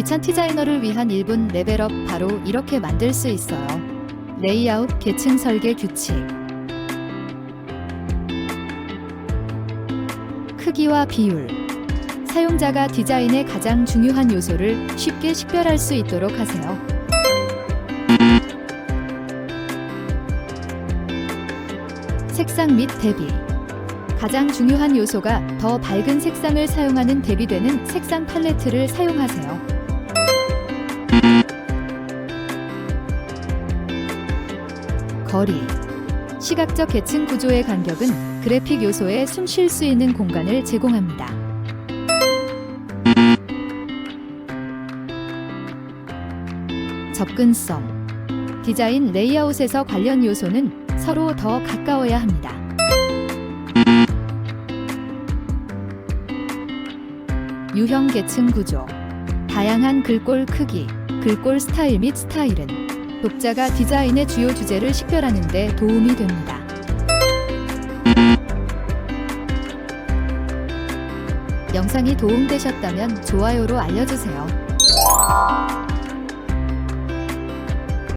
귀찮 디자이너를 위한 1분 레벨업 바로 이렇게 만들 수 있어요. 레이아웃, 계층 설계 규칙. 크기와 비율. 사용자가 디자인의 가장 중요한 요소를 쉽게 식별할 수 있도록 하세요. 색상 및 대비. 가장 중요한 요소가 더 밝은 색상을 사용하는 대비되는 색상 팔레트를 사용하세요. 거리. 시각적 계층 구조의 간격은 그래픽 요소에 숨 쉴 수 있는 공간을 제공합니다. 접근성. 디자인 레이아웃에서 관련 요소는 서로 더 가까워야 합니다. 유형 계층 구조. 다양한 글꼴 크기, 글꼴 스타일 및 스타일은 독자가 디자인의 주요 주제를 식별하는 데 도움이 됩니다. 영상이 도움되셨다면 좋아요로 알려주세요.